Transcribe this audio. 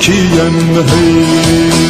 Türkiye'm hey